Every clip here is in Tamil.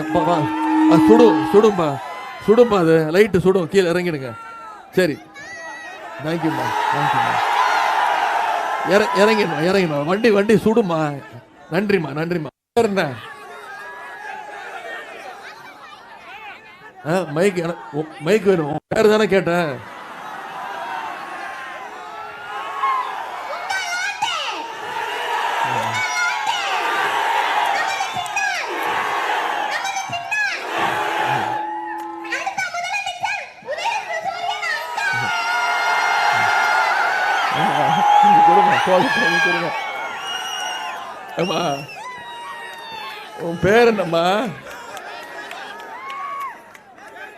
அப்பாவா ஆ, சுடும் சுடும்பா. சுடும்பா அது. லைட்டு சுடும் கீழே இறங்கிடுங்க. சரி. தேங்க்யூம்மா தேங்க்யூம்மா இற இறங்கிடுமா இறங்கிடுமா. வண்டி வண்டி சுடுமா. நன்றிம்மா நன்றிம்மா. பேர் என்ன ஆ மைக் மைக் வேணும். உன் பேர் தானே கேட்டேன். நீங்க கொடுங்க கொடுங்க. அம்மா உன் பேர் என்னம்மா?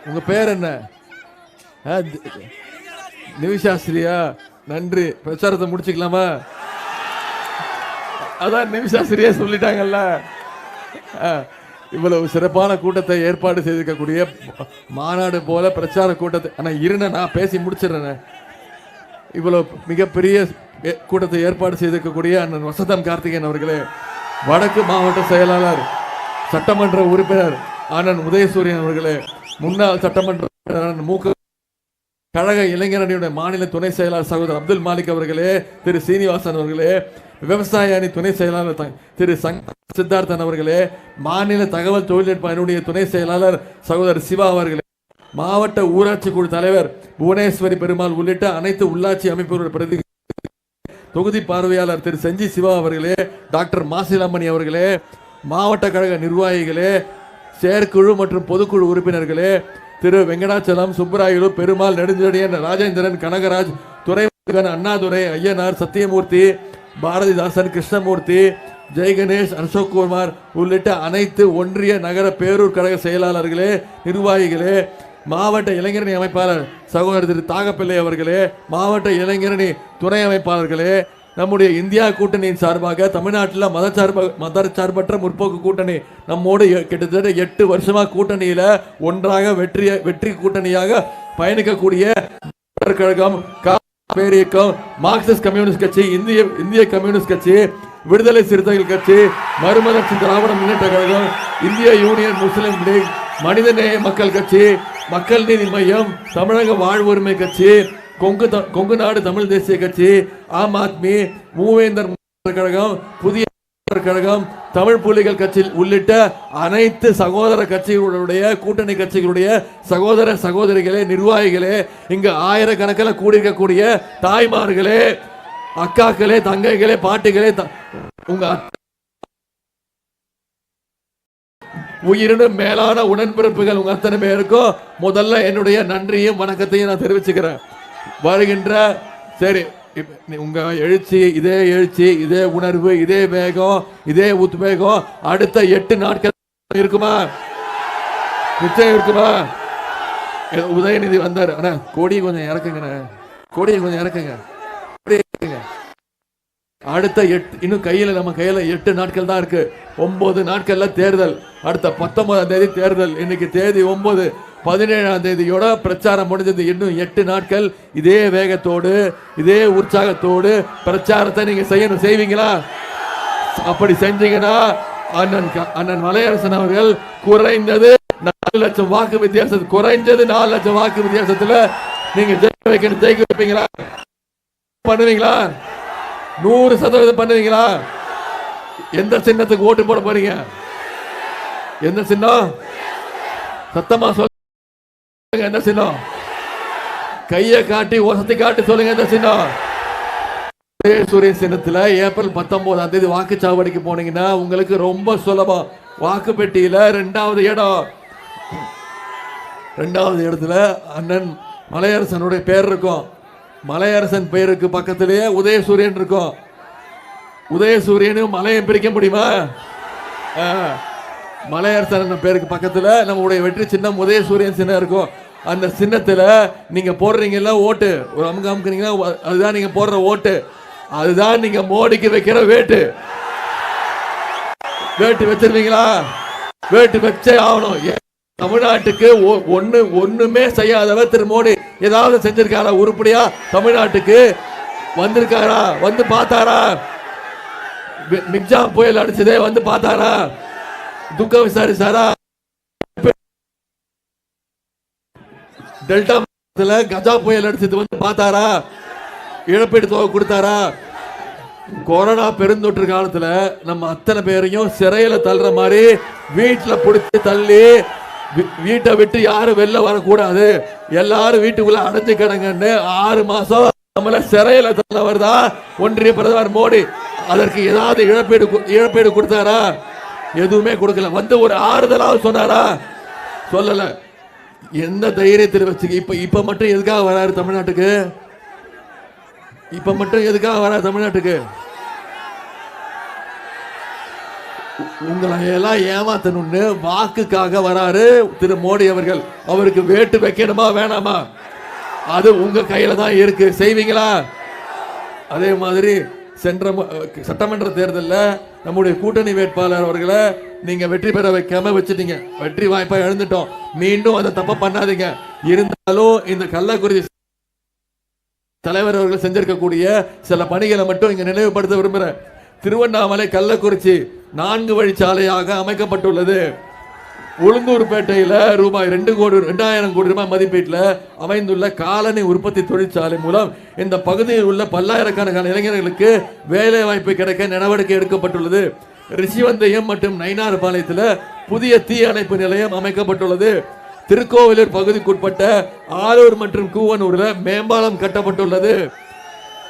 உங்க பேர் என்ன? ஆ, நிமிஷாஸ்திரியா நன்றி. பிரச்சாரத்தை முடிச்சுக்கலாமா? அதான் நிமிஷாஸ்திரியே சொல்லிட்டாங்கல்ல. ஆ, இவ்வளவு சிறப்பான கூட்டத்தை ஏற்பாடு செய்திருக்கக்கூடிய மாநாடு போல பிரச்சார கூட்டத்தை ஆனால் இருண்ண நான் பேசி முடிச்சிடுறேன் இவ்வளவு மிகப்பெரிய கூட்டத்தை ஏற்பாடு செய்திருக்கக்கூடிய அண்ணன் வசந்தம் கார்த்திகேயன் அவர்களே வடக்கு மாவட்ட செயலாளர் சட்டமன்ற உறுப்பினர் அண்ணன் உதயசூரியன் அவர்களே முன்னாள் சட்டமன்ற மூக்க கழக இளைஞரணியுடைய மாநில துணை செயலாளர் சகோதரர் அப்துல் மாலிக் அவர்களே திரு சீனிவாசன் அவர்களே விவசாய அணி துணை செயலாளர் திரு சங் சித்தார்த்தன் அவர்களே மாநில தகவல் தொழில்நுட்ப அணியுடைய துணை செயலாளர் சகோதரர் சிவா அவர்களே மாவட்ட ஊராட்சி குழு தலைவர் புவனேஸ்வரி பெருமாள் உள்ளிட்ட அனைத்து உள்ளாட்சி அமைப்புகளுடைய பிரதி தொகுதி பார்வையாளர் திரு செஞ்சி சிவா அவர்களே டாக்டர் மாசிலாமணி அவர்களே மாவட்ட கழக நிர்வாகிகளே செயற்குழு மற்றும் பொதுக்குழு உறுப்பினர்களே திரு வெங்கடாச்சலம் சுப்பராயலு பெருமாள் நெடுஞ்செழியன் ராஜேந்திரன் கனகராஜ் துறைமுகன் அண்ணாதுரை ஐயனார் சத்தியமூர்த்தி பாரதிதாசன் கிருஷ்ணமூர்த்தி ஜெய்கணேஷ் அசோக்குமார் அசோக் குமார் உள்ளிட்ட அனைத்து ஒன்றிய நகர பேரூர் கழக செயலாளர்களே நிர்வாகிகளே மாவட்ட இளைஞரணி அமைப்பாளர் சகோதரர் திரு தாகப்பிள்ளை அவர்களே மாவட்ட இளைஞரணி துணை அமைப்பாளர்களே நம்முடைய இந்தியா கூட்டணியின் சார்பாக தமிழ்நாட்டில் மதச்சார்ப மதச்சார்பற்ற முற்போக்கு கூட்டணி நம்மோடு கிட்டத்தட்ட எட்டு வருஷமா கூட்டணியில் ஒன்றாக வெற்றி வெற்றி கூட்டணியாக பயணிக்கக்கூடிய கழகம் பேரியக்கம் மார்க்சிஸ்ட் கம்யூனிஸ்ட் கட்சி இந்திய இந்திய கம்யூனிஸ்ட் கட்சி விடுதலை சிறுத்தைகள் கட்சி மறுமலர்ச்சி திராவிட முன்னேற்ற கழகம் இந்திய யூனியன் முஸ்லீம் லீக் மனிதநேய மக்கள் கட்சி மக்கள் நீதி மையம் தமிழக வாழ்வுரிமை கட்சி கொங்கு த- கொங்கு நாடு தமிழ் தேசிய கட்சி ஆம் ஆத்மி மூவேந்தர் கழகம் புதிய கழகம் தமிழ் புலிகள் கட்சி உள்ளிட்ட அனைத்து சகோதர கட்சிகளுடைய கூட்டணி கட்சிகளுடைய சகோதர சகோதரிகளே நிர்வாகிகளே இங்கு ஆயிரக்கணக்கில் கூடியிருக்கக்கூடிய தாய்மார்களே அக்காக்களே தங்கைகளே பாட்டிகளே த- உங்க அத்- உயிரினும் மேலான உடன்பிறப்புகள் உங்க அத்தனை பேருக்கும் முதல்ல என்னுடைய நன்றியும் வணக்கத்தையும் நான் தெரிவிச்சுக்கிறேன். வருகின்ற சரி இப்ப உங்க எழுச்சி இதே எழுச்சி இதே உணர்வு இதே வேகம் இதே உத்வேகம் அடுத்த எட்டு நாட்கள் இருக்குமா? நிச்சயம் இருக்குமா? உதயநிதி வந்தார். அண்ணா கொடியை கொஞ்சம் இறக்குங்கண்ணே. கொடியை கொஞ்சம் இறக்குங்க. அடுத்த எட்டு இன்னும் கையில் நம்ம கையில் எட்டு நாட்கள் தான் இருக்கு. ஒம்பது நாட்களில் தேர்தல். அடுத்த பத்தொன்பதாம் தேதி தேர்தல். இன்னைக்கு தேதி ஒம்பது பதினேழாம் தேதியோட பிரச்சாரம் முடிஞ்சது. இன்னும் எட்டு நாட்கள். இதே வேகத்தோடு இதே உற்சாகத்தோடு பிரச்சாரத்தை நீங்கள் செய்யணும். செய்வீங்களா? அப்படி செஞ்சீங்கன்னா அண்ணன் க- அண்ணன் மலையரசன் அவர்கள் குறைந்தது நாலு லட்சம் வாக்கு வித்தியாசம் குறைஞ்சது நாலு லட்சம் வாக்கு வித்தியாசத்தில் நீங்க ஜெயிக்க வைக்கணும். ஜெயிக்க வைப்பீங்களா? பண்ணுவீங்களா? நூறு சதவீதம் பண்ணுவீங்களா? எந்த சின்னத்துக்கு ஓட்டு போட போறீங்க? எந்த சின்னம்? சத்தமா சொல்லுங்க எந்த சின்னம்? கையை காட்டி ஓசத்தை காட்டி சொல்லுங்க எந்த சின்னம்? சூரிய சின்னத்துல ஏப்ரல் பத்தொன்பதாம் தேதி வாக்குச்சாவடிக்கு போனீங்கன்னா உங்களுக்கு ரொம்ப சுலபம். வாக்கு பெட்டியில ரெண்டாவது இடம். ரெண்டாவது இடத்துல அண்ணன் மலையரசனுடைய பேர் இருக்கும். மலையரசன் பெயருக்கு பக்கத்திலேயே உதயசூரியன் இருக்கும். உதயசூரியனும் மலையை பிரிக்க முடியுமா? மலையரசன் பேருக்கு பக்கத்தில் நம்மளுடைய வெற்றி சின்னம் உதயசூரியன் சின்னம் இருக்கும். அந்த சின்னத்தில் நீங்கள் போடுறீங்கல்ல ஓட்டு. ஒரு அமுக்கு அமுக்குறீங்கன்னா அதுதான் நீங்கள் போடுற ஓட்டு. அதுதான் நீங்கள் மோடிக்கு வைக்கிற வேட்டு. வேட்டு வச்சிருவீங்களா? வேட்டு வச்சே ஆகணும். தமிழ்நாட்டுக்கு ஒன்று ஒன்றுமே செய்யாதவர் திரு மோடி. ஏதாவது செஞ்சிருக்காரா? உருப்படியா தமிழ்நாட்டுக்கு வந்திருக்காரா? வந்து பார்த்தாரா? மிக்ஜா புயல் அடிச்சதே வந்து பார்த்தாரா? துக்க விசாரிச்சாரா? டெல்டா கஜா புயல் அடிச்சது வந்து பார்த்தாரா? இழப்பீடு தொகை கொடுத்தாரா? கொரோனா பெருந்தொற்று காலத்தில் நம்ம அத்தனை பேரையும் சிறையில் தள்ளுற மாதிரி வீட்டில் பிடிச்சி தள்ளி வீட்டை விட்டு யாரும் வெளில வரக்கூடாது. எல்லாரும் வீட்டுக்குள்ள அடைஞ்சு கிடங்கன்னு ஆறு மாசம் நம்மள சிறையில தள்ளவர் தான் ஒன்றிய பிரதமர் மோடி. அதற்கு ஏதாவது இழப்பீடு இழப்பீடு கொடுத்தாரா? எதுவுமே கொடுக்கல. வந்து ஒரு ஆறுதலாக சொன்னாரா? சொல்லல. எந்த தைரியத்தில் வச்சு இப்ப இப்ப மட்டும் எதுக்காக வராரு தமிழ்நாட்டுக்கு? இப்ப மட்டும் எதுக்காக வராரு தமிழ்நாட்டுக்கு? உங்களை எல்லாம் ஏமாத்தணும்னு வாக்குக்காக வராரு திரு மோடி அவர்கள். அவருக்கு வேட்டு வைக்கணுமா வேணாமா? அது உங்க கையில தான் இருக்கு. செய்வீங்களா? அதே மாதிரி சென்ற சட்டமன்ற தேர்தலில் நம்முடைய கூட்டணி வேட்பாளர் அவர்களை நீங்க வெற்றி பெற வைக்காம வச்சுட்டீங்க. வெற்றி வாய்ப்பாக எழுந்துட்டோம் மீண்டும் அதை தப்ப பண்ணாதீங்க. இருந்தாலும் இந்த கள்ளக்குறிச்சி தலைவர் அவர்கள் செஞ்சிருக்கக்கூடிய சில பணிகளை மட்டும் இங்க நினைவுபடுத்த விரும்புகிறேன் திருவண்ணாமலை கள்ளக்குறிச்சி நான்கு வழிச்சாலையாக அமைக்கப்பட்டுள்ளது. உளுந்தூர்பேட்டையில ரூபாய் ரெண்டு கோடி ரெண்டாயிரம் கோடி ரூபாய் மதிப்பீட்டில் அமைந்துள்ள காலனி உற்பத்தி தொழிற்சாலை மூலம் இந்த பகுதியில் உள்ள பல்லாயிரக்கணக்கான இளைஞர்களுக்கு வேலை வாய்ப்பு கிடைக்க நடவடிக்கை எடுக்கப்பட்டுள்ளது. ரிஷிவந்தயம் மற்றும் நயினார்பாளையத்தில் புதிய தீ அணைப்பு நிலையம் அமைக்கப்பட்டுள்ளது. திருக்கோவிலூர் பகுதிக்குட்பட்ட ஆலூர் மற்றும் கூவனூரில் மேம்பாலம் கட்டப்பட்டுள்ளது.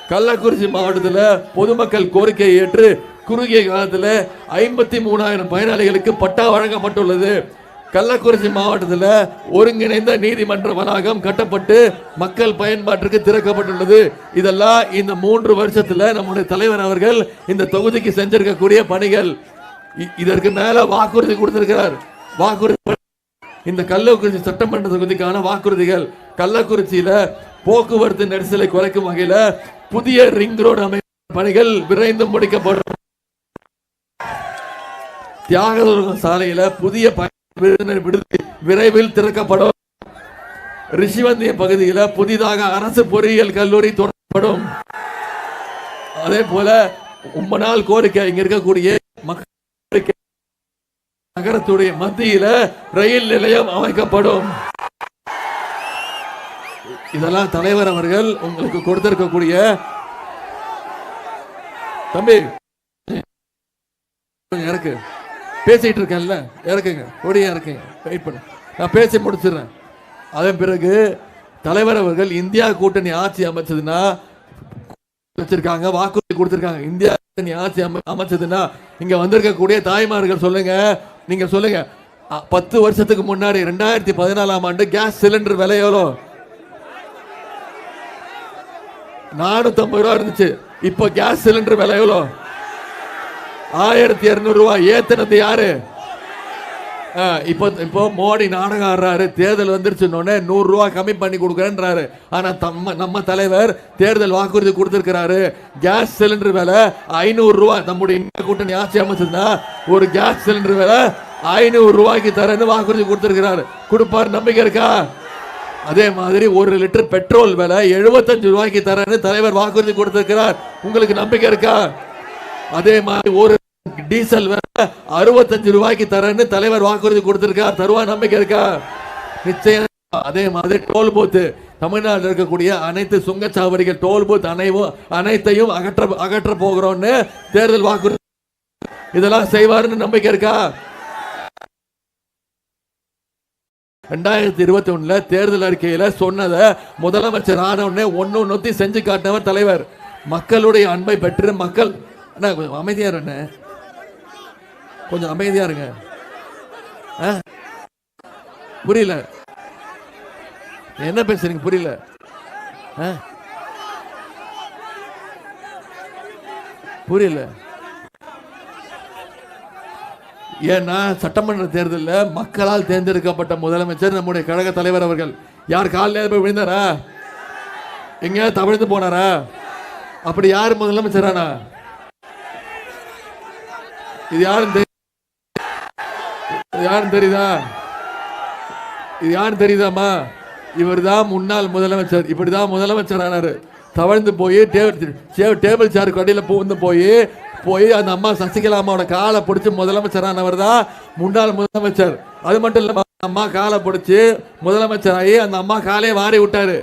கள்ளக்குறிச்சி மாவட்டத்தில் பொதுமக்கள் கோரிக்கையை ஏற்று குறுகிய காலத்தில் ஐம்பத்தி மூணாயிரம் பயனாளிகளுக்கு பட்டா வழங்கப்பட்டுள்ளது. கள்ளக்குறிச்சி மாவட்டத்தில் ஒருங்கிணைந்த நீதிமன்ற வளாகம் கட்டப்பட்டு மக்கள் பயன்பாட்டிற்கு திறக்கப்பட்டுள்ளது. இதெல்லாம் இந்த மூன்று வருஷத்தில் நம்முடைய தலைவர் அவர்கள் இந்த தொகுதிக்கு செஞ்சிருக்கக்கூடிய பணிகள். இ- இதற்கு மேல வாக்குறுதி கொடுத்திருக்கிறார். வாக்குறுதி இந்த கள்ளக்குறிச்சி சட்டமன்ற தொகுதிக்கான வாக்குறுதிகள். கள்ளக்குறிச்சியில போக்குவரத்து நெரிசலை குறைக்கும் வகையில புதிய ரிங் ரோடு அமை பணிகள் விரைந்து முடிக்கப்படும். தியாகதுர்கம் சாலையில புதிய பயண விடுதி விரைவில் திறக்கப்படும். ரிஷிவந்திய பகுதியில் புதிதாக அரசு பொறியியல் கல்லூரி தொடங்கப்படும். அதே போல ரொம்ப நாள் கோரிக்கை இங்க இருக்கக்கூடிய மக்கள் நகரத்துடைய மத்தியில ரயில் நிலையம் அமைக்கப்படும். இதெல்லாம் தலைவர் அவர்கள் உங்களுக்கு கொடுத்திருக்கக்கூடிய தம்பி இறக்கு. பேசிட்டு இருக்கேன்ல இறக்குங்க. ஒடியே இறக்குங்க வெயிட் பண்ணு. நான் பேசி முடிச்சிடுறேன். அதன் பிறகு தலைவர் அவர்கள் இந்தியா கூட்டணி ஆட்சி அமைச்சதுன்னா வச்சிருக்காங்க வாக்குறுதி கொடுத்துருக்காங்க. இந்தியா கூட்டணி ஆட்சி அமை- அமைச்சதுன்னா இங்க வந்திருக்கக்கூடிய தாய்மார்கள் சொல்லுங்க. நீங்க சொல்லுங்க. பத்து வருஷத்துக்கு முன்னாடி ரெண்டாயிரத்தி பதினாலாம் ஆண்டு கேஸ் சிலிண்டர் விலை எவ்வளோ? நானூற்றம்பது ரூபா இருந்துச்சு. இப்போ கேஸ் சிலிண்டர் விலை எவ்வளோ? ஆயிரத்தி இரநூறுவா ரூபாய் ஏத்துனது யாரு? ஆ, இப்போ இப்போ மோடி நாடகம் ஆடுறாரு தேர்தல் வந்துருச்சுன்னொடனே நூறு ரூபா கம்மி பண்ணி கொடுக்குறேன்றாரு. ஆனா தம்ம நம்ம தலைவர் தேர்தல் வாக்குறுதி கொடுத்துருக்கிறாரு. கேஸ் சிலிண்டர் விலை ஐநூறு நம்முடைய இந்திய கூட்டணி ஆட்சி அமைச்சிருந்தா ஒரு கேஸ் சிலிண்டர் விலை ஐநூறு ரூபாய்க்கு தரேன்னு வாக்குறுதி கொடுத்துருக்கிறாரு. கொடுப்பார் நம்பிக்கை இருக்கா? அதே மாதிரி ஒரு லிட்டர் பெட்ரோல் விலை எழுபத்தஞ்சு ரூபாய்க்கு தரேன்னு தலைவர் வாக்குறுதி கொடுத்திருக்கிறார். உங்களுக்கு நம்பிக்கை இருக்கா? அதே மாதிரி ஒரு டீசல் அறுபத்தஞ்சு ரூபாய்க்கு தரேன்னு தலைவர் வாக்குறுதி கொடுத்திருக்கார். தருவா நம்பிக்கை இருக்கா? நிச்சயம். அதே மாதிரி டோல் பூத் தமிழ்நாட்டில் இருக்கக்கூடிய அனைத்து சுங்கச்சாவடிகள் டோல் பூத் அனைவும் அனைத்தையும் அகற்ற அகற்ற போகிறோம்னு தேர்தல் வாக்குறுதி இதெல்லாம் செய்வாருன்னு நம்பிக்கை இருக்கா? ரெண்டாயிரத்தி இருபத்தி ஒண்ணுல தேர்தல் அறிக்கையில சொன்னதை முதலமைச்சர் ஆனவுடனே ஒன்னு நொத்தி செஞ்சு காட்டினவர் தலைவர். மக்களுடைய அன்பை பெற்று மக்கள் அமைதியார் என்ன கொஞ்சம் அமைதியா இருங்க. புரியல. என்ன பேசுறீங்க? புரியல. புரியல. ஏன்னா சட்டமன்ற தேர்தலில் மக்களால் தேர்ந்தெடுக்கப்பட்ட முதலமைச்சர் நம்முடைய கழக தலைவர் அவர்கள். யார் காலில் போய் விழுந்தாரா? எங்கேயாவது தவிழ்ந்து போனாரா? அப்படி யார் முதலமைச்சரானா? இது யாரும் இது யாரும் தெரியுதா? இது யாரும் தெரியுதாம்மா? இவர் தான் முன்னாள் முதலமைச்சர். இப்படி தான் முதலமைச்சர் ஆனார். தவழ்ந்து போய் டேபிள் டேபிள் சேருக்கு அடியில் பூந்து போய் போய் அந்த அம்மா சசிகலா அம்மாவோட காலை பிடிச்சி முதலமைச்சர் ஆனவர் தான் முன்னாள் முதலமைச்சர். அது மட்டும் இல்லாம அம்மா காலை பிடிச்சி முதலமைச்சராகி அந்த அம்மா காலையே வாரி விட்டாரு.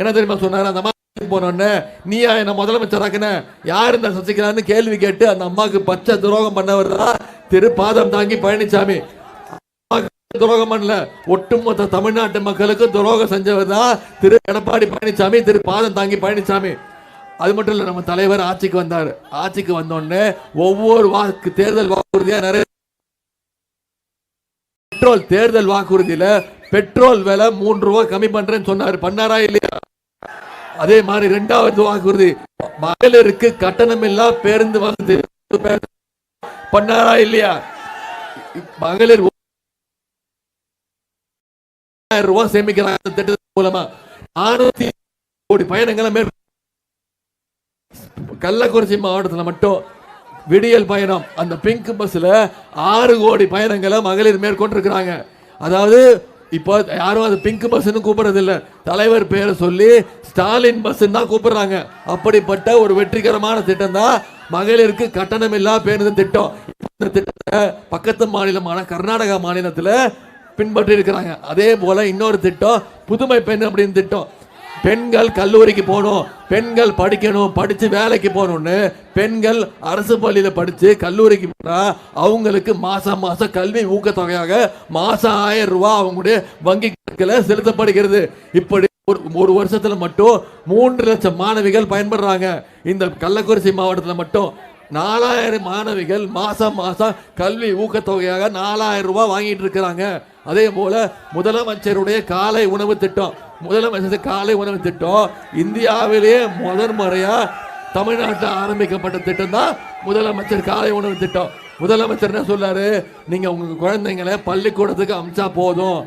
என்ன தெரியுமா சொன்னார்? அந்த அம்மா போனோடனே நீயா என்ன முதலமைச்சராக்குன யார் இந்த சசிகலான்னு கேள்வி கேட்டு அந்த அம்மாவுக்கு பச்சை துரோகம் பண்ணவர் தான் திரு பாதம் தாங்கி பழனிசாமி துரோகம் பண்ணல ஒட்டுமொத்த தமிழ்நாட்டு மக்களுக்கு துரோகம் செஞ்சவர் தான் திரு எடப்பாடி பழனிசாமி திரு பாதம் தாங்கி பழனிசாமி. அது மட்டும் இல்லை நம்ம தலைவர் ஆட்சிக்கு வந்தார். ஆட்சிக்கு வந்தோடனே ஒவ்வொரு வாக்கு தேர்தல் வாக்குறுதியாக நிறைய பெட்ரோல் தேர்தல் வாக்குறுதியில் பெட்ரோல் விலை மூன்று ரூபா கம்மி பண்ணுறேன்னு சொன்னார். பண்ணாரா இல்லையா? அதே மாதிரி ரெண்டாவது வாக்குறுதி மகளிருக்கு கட்டணம் இல்லா பேருந்து வசதி. பண்ணாரா இல்லையா? மகளிர் ஆயிரம் ரூபாய் சேமிக்கிறாங்க அந்த திட்டத்தின் மூலமா. ஆயிரத்தி கோடி பயணங்களை மேற் கள்ளக்குறிச்சி மாவட்டத்தில் மட்டும் விடியல் பயணம். அந்த பிங்க் பஸ்ல ஆறு கோடி பயணங்களை மகளிர் மேற்கொண்டிருக்கிறாங்க. அதாவது இப்போ யாரும் அது பிங்க் பஸ்ன்னு கூப்பிடுறதில்ல. தலைவர் பேரை சொல்லி ஸ்டாலின் பஸ்ன்னு தான் கூப்பிடுறாங்க. அப்படிப்பட்ட ஒரு வெற்றிகரமான திட்டம் தான் மகளிருக்கு கட்டணம் இல்லா பேருந்து திட்டம். இந்த திட்டத்தை பக்கத்து மாநிலமான கர்நாடகா மாநிலத்தில் பின்பற்றி இருக்கிறாங்க. அதே போல இன்னொரு திட்டம் புதுமை பெண் அப்படின்னு திட்டம். பெண்கள் கல்லூரிக்கு போகணும் பெண்கள் படிக்கணும் படித்து வேலைக்கு போகணும்னு பெண்கள் அரசு பள்ளியில் படித்து கல்லூரிக்கு போனால் அவங்களுக்கு மாதம் மாதம் கல்வி ஊக்கத்தொகையாக மாதம் ஆயிரம் ரூபா அவங்களுடைய வங்கி கணக்கில் செலுத்தப்படுகிறது. இப்படி ஒரு ஒரு வருஷத்தில் மட்டும் மூன்று லட்சம் மாணவிகள் பயன்படுறாங்க. இந்த கள்ளக்குறிச்சி மாவட்டத்தில் மட்டும் நாலாயிரம் மாணவிகள் மாதம் மாதம் கல்வி ஊக்கத்தொகையாக நாலாயிரம் ரூபா வாங்கிட்டு இருக்கிறாங்க. அதே போல முதலமைச்சருடைய காலை உணவு திட்டம். முதலமைச்சர் காலை உணவு திட்டம் இந்தியாவிலேயே முதன் முறையா தமிழ்நாட்டில் ஆரம்பிக்கப்பட்ட திட்டம் தான் முதலமைச்சர் காலை உணவு திட்டம். முதலமைச்சர் என்ன சொல்றாரு நீங்க உங்க குழந்தைங்களை பள்ளிக்கூடத்துக்கு அமிச்சா போதும்.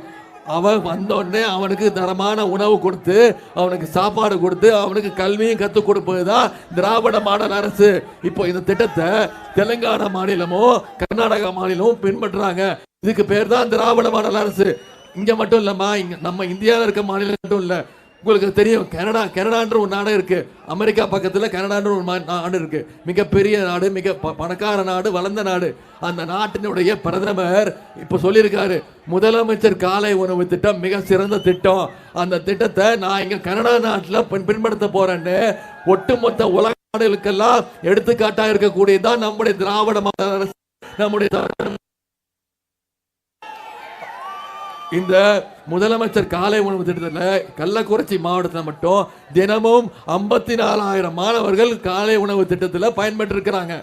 அவன் வந்தோடனே அவனுக்கு தரமான உணவு கொடுத்து அவனுக்கு சாப்பாடு கொடுத்து அவனுக்கு கல்வியும் கற்றுக் கொடுப்பது தான் திராவிட மாடல் அரசு. இப்போ இந்த திட்டத்தை தெலுங்கானா மாநிலமும் கர்நாடகா மாநிலமும் பின்பற்றுறாங்க. இதுக்கு பேர் தான் திராவிட மாடல் அரசு. இங்க மட்டும் இல்லம்மா இங்க நம்ம இந்தியாவில் இருக்க மாநிலம் மட்டும் இல்ல. உங்களுக்கு தெரியும் கனடா கனடான்ற ஒரு நாடு இருக்கு. அமெரிக்கா பக்கத்துல கனடான்ற ஒரு மா- நாடு இருக்கு. மிகப்பெரிய நாடு மிக ப- பணக்கார நாடு வளர்ந்த நாடு. அந்த நாட்டினுடைய பிரதமர் இப்ப சொல்லியிருக்காரு முதலமைச்சர் காலை உணவு திட்டம் மிக சிறந்த திட்டம். அந்த திட்டத்தை நான் இங்க கனடா நாட்டில் பின்- பின்படுத்த போறேன்னு ஒட்டுமொத்த உலக நாடுகளுக்கெல்லாம் எடுத்துக்காட்டா இருக்கக்கூடியதான் நம்முடைய திராவிட மாநில அரசு. நம்முடைய இந்த முதலமைச்சர் காலை உணவு திட்டத்தில் கள்ளக்குறிச்சி மாவட்டத்தில் மட்டும் தினமும் ஐம்பத்தி நாலாயிரம் மாணவர்கள் காலை உணவு திட்டத்தில் பயன்பெற்றிருக்கிறாங்க.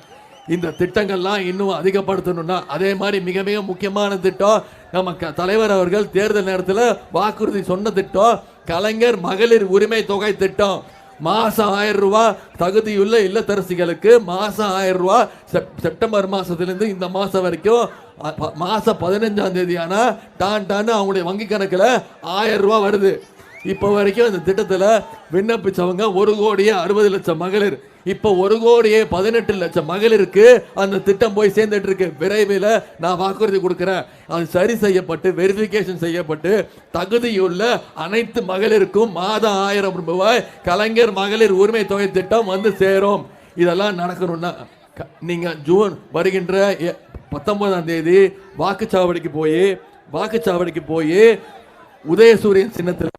இந்த திட்டங்கள்லாம் இன்னும் அதிகப்படுத்தணும்னா அதே மாதிரி மிக மிக முக்கியமான திட்டம் நம்ம க- தலைவர் அவர்கள் தேர்தல் நேரத்தில் வாக்குறுதி சொன்ன திட்டம் கலைஞர் மகளிர் உரிமை தொகை திட்டம். மாதம் ஆயிரம் ரூபா தகுதியுள்ள இல்லத்தரசிகளுக்கு மாதம் ஆயிரம் ரூபா செப்- செப்டம்பர் மாதத்துலேருந்து இந்த மாதம் வரைக்கும் மாதம் பதினஞ்சாம் தேதி ஆனால் டான் டான்னு அவங்களுடைய வங்கி கணக்கில் ஆயிரம் ரூபா வருது. இப்போ வரைக்கும் இந்த திட்டத்தில் விண்ணப்பிச்சவங்க ஒரு கோடியே அறுபது லட்சம் மகளிர். இப்போ ஒரு கோடியே பதினெட்டு லட்சம் மகளிருக்கு அந்த திட்டம் போய் சேர்ந்துட்டு இருக்கு விரைவில் நான் வாக்குறுதி கொடுக்குறேன். அது சரி செய்யப்பட்டு வெரிஃபிகேஷன் செய்யப்பட்டு தகுதியுள்ள அனைத்து மகளிருக்கும் மாதம் ஆயிரம் ரூபாய் கலைஞர் மகளிர் உரிமை தொகை திட்டம் வந்து சேரும். இதெல்லாம் நடக்கணும்னா க- ஜூன் வருகின்ற எ- பத்தொன்பதாம் தேதி வாக்குச்சாவடிக்கு போய் வாக்குச்சாவடிக்கு போய் உதயசூரியன் சின்னத்தில்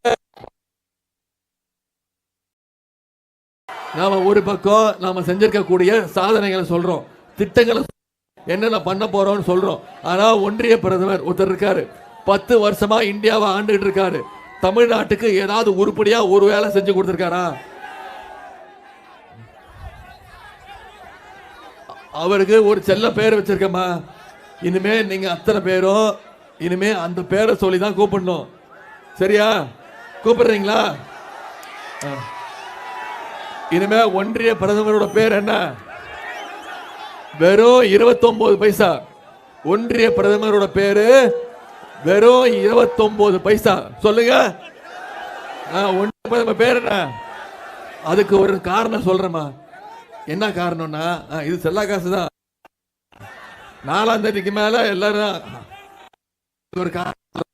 நாம ஒரு பக்கம் நாம செஞ்சிருக்கக்கூடிய சாதனைகளை சொல்றோம் திட்டங்களை என்னென்ன பண்ண போறோம்னு சொல்றோம். ஆனா ஒன்றிய பிரதமர் ஒருத்தர் இருக்காரு. பத்து வருஷமா இந்தியாவை ஆண்டுகிட்டு இருக்காரு. தமிழ்நாட்டுக்கு ஏதாவது உருப்படியா ஒரு வேலை செஞ்சு கொடுத்துருக்காரா? அவருக்கு ஒரு செல்ல பேர் வச்சிருக்கம்மா. இனிமே நீங்க அத்தனை பேரும் இனிமே அந்த பேரை சொல்லி தான் கூப்பிடணும். சரியா? கூப்பிடுறீங்களா? ஆ. இனிமே ஒன்றிய பிரதமரோட பேர் என்ன? வெறும் 29 பைசா. ஒன்றிய பிரதமரோட பேரு வெறும் 29 பைசா. சொல்லுங்க. ஆ, ஒன்றிய பிரதமர் பேர் என்ன? அதுக்கு ஒரு காரணம் சொல்றேம்மா. என்ன காரணம்னா இது செல்லா காசு தான் நாலாம் தேதிக்கு மேல எல்லாரும் ஒரு காரணம்.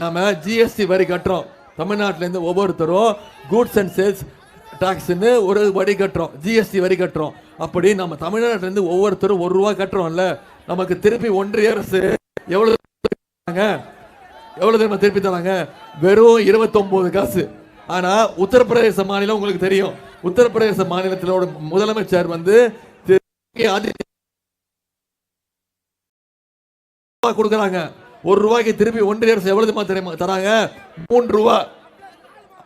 நாம ஜிஎஸ்டி வரி கட்டுறோம். தமிழ்நாட்டில இருந்து ஒவ்வொருத்தரும் கூட்ஸ் அண்ட் சேல்ஸ் டாக்ஸ்னு ஒரு வரி கட்டுறோம். ஜிஎஸ்டி வரி கட்டுறோம். அப்படி நம்ம தமிழ்நாட்டுல இருந்து ஒவ்வொருத்தரும் ஒரு ரூபா கட்டுறோம்ல நமக்கு திருப்பி ஒன்றிய அரசு எவ்வளவு எவ்வளவு தெரியுமா திருப்பி தராங்க? வெறும் 29 காசு. ஆனா உத்தரப்பிரதேச மாநிலம் உங்களுக்கு தெரியும். உத்தரப்பிரதேச மாநிலத்திலோட முதலமைச்சர் வந்து கொடுக்குறாங்க. ஒரு ரூபாய்க்கு திருப்பி ஒன்றிய அரசு எவ்வளவு தெரியுமா தராங்க. மூன்று ரூபா.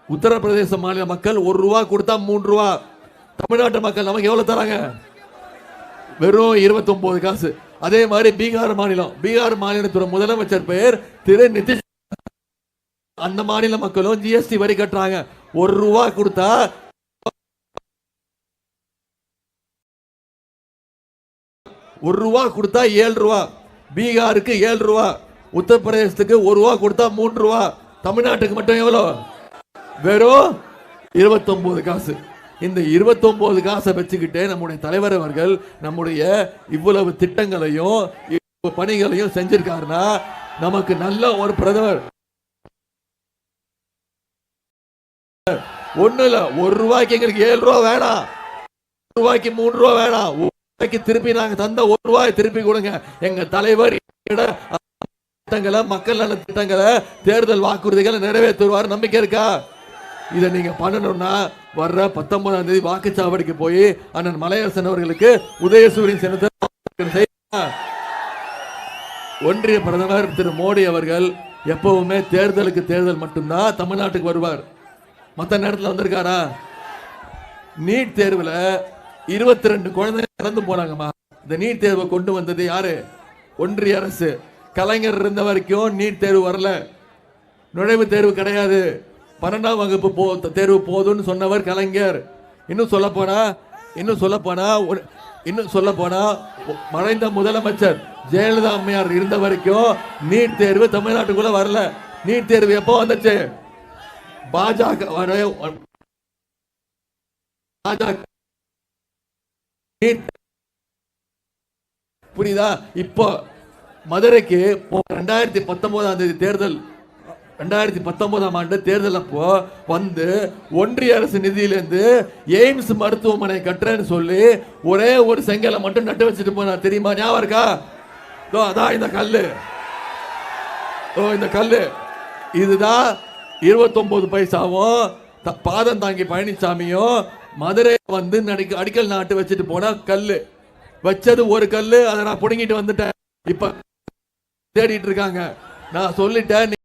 உத்தரப்பிரதேச மாநில மக்கள் ஒரு ரூபா கொடுத்தா மூன்று ரூபா. தமிழ்நாட்டு மக்கள் நமக்கு எவ்வளவு தராங்க? வெறும் 29 காசு. அதே மாதிரி பீகார் மாநிலம். பீகார் மாநிலத்தோட முதலமைச்சர் பெயர் திரு நிதிஷ் அந்த மாநில மக்களும் ஜிஎஸ்டி வரி கட்டுறாங்க. ஒரு ரூபா கொடுத்தா ஒரு ரூபா கொடுத்தா ஏழு ரூபா. பீகாருக்கு ஏழு ரூபா. உத்தரப்பிரதேசத்துக்கு ஒரு ரூபா கொடுத்தா மூன்று ரூபா. தமிழ்நாட்டுக்கு மட்டும் எவ்வளோ? வெறும் 29 காசு. இந்த 29 காசை வச்சுக்கிட்டே நம்முடைய தலைவர் அவர்கள் நம்முடைய இவ்வளவு திட்டங்களையும் பணிகளையும் செஞ்சிருக்காருன்னா நமக்கு நல்ல ஒரு பிரதமர். ஒண்ணு இல்ல ஒரு ரூபாய்க்கு எங்களுக்கு ஏழு ரூபா வேணாம். ஒரு ரூபாய்க்கு மூணு ரூபா வேணாம். திருப்பி நாங்க தந்த ஒரு ரூபாய் திருப்பி கொடுங்க. எங்க தலைவர் திட்டங்களை மக்கள் நல திட்டங்களை தேர்தல் வாக்குறுதிகளை நிறைவேற்றுவார். நம்பிக்கை இருக்கா? இதை நீங்க பண்ணணும்னா வர்ற பத்தொன்பதாம் தேதி வாக்குச்சாவடிக்கு போய் அண்ணன் மலையரசன் அவர்களுக்கு உதயசூரியன் சின்னத்தை ஒன்றிய பிரதமர் திரு மோடி அவர்கள் எப்பவுமே தேர்தலுக்கு தேர்தல் மட்டும்தான் தமிழ்நாட்டுக்கு வருவார். மற்ற நேரத்தில் வந்திருக்காரா? நீட் தேர்வில் இருபத்தி ரெண்டு குழந்தை இறந்து போனாங்கம்மா. இந்த நீட் தேர்வை கொண்டு வந்தது யாரு? ஒன்றிய அரசு. கலைஞர் இருந்த வரைக்கும் நீட் தேர்வு வரல. நுழைவு தேர்வு கிடையாது. பன்னெண்டாம் வகுப்பு போ தேர்வு போதும்னு சொன்னவர் கலைஞர். இன்னும் சொல்ல போனா இன்னும் சொல்ல போனா இன்னும் சொல்ல போனா மறைந்த முதலமைச்சர் ஜெயலலிதா அம்மையார் இருந்த வரைக்கும் நீட் தேர்வு தமிழ்நாட்டுக்குள்ள வரல. நீட் தேர்வு எப்போ வந்துச்சு? பாஜக வர பாஜக புரியுதா? இப்போ மதுரைக்கு ரெண்டாயிரத்தி பத்தொன்பதாம் தேதி தேர்தல் ரெண்டாயிரத்தி பத்தொன்பதாம் ஆண்டு தேர்தல் அப்போ வந்து ஒன்றிய அரசு நிதியிலேருந்து எய்ம்ஸ் மருத்துவமனை கட்டுறேன்னு சொல்லி ஒரே ஒரு செங்கலை மட்டும் நட்டு வச்சுட்டு போனார். தெரியுமா? ஞாபகம் இருக்கா? இதோ அதான் இந்த கல்லு. ஓ இந்த கல்லு. இதுதான் 29 பைசாவும் த- பாதம் தாங்கி பழனிசாமியும் மதுரை வந்து நடிக்க அடிக்கல் நாட்டு வச்சுட்டு போனா கல்லு. வச்சது ஒரு கல்லு அதை நான் புடுங்கிட்டு வந்துட்டேன். இப்ப தேடிட்டு இருக்காங்க. நான் சொல்லிட்டேன்